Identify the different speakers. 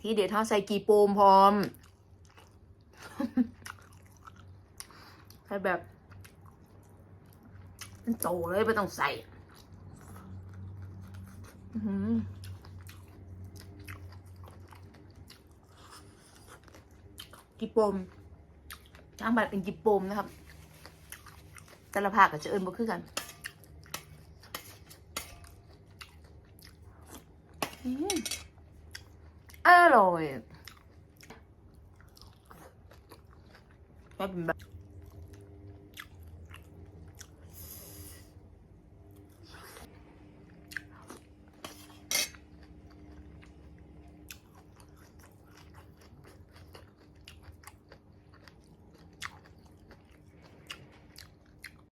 Speaker 1: ที่เด็ดทอดใส่กีโปมพร้อมใส่แบบมันโตเลยไม่ต้องใส่กีโปมทางบัดเป็นกีโปมนะครับ แต่ละภาคก็จะเอิญบ่คือกัน อืมอร่อยก็เป็นแบบ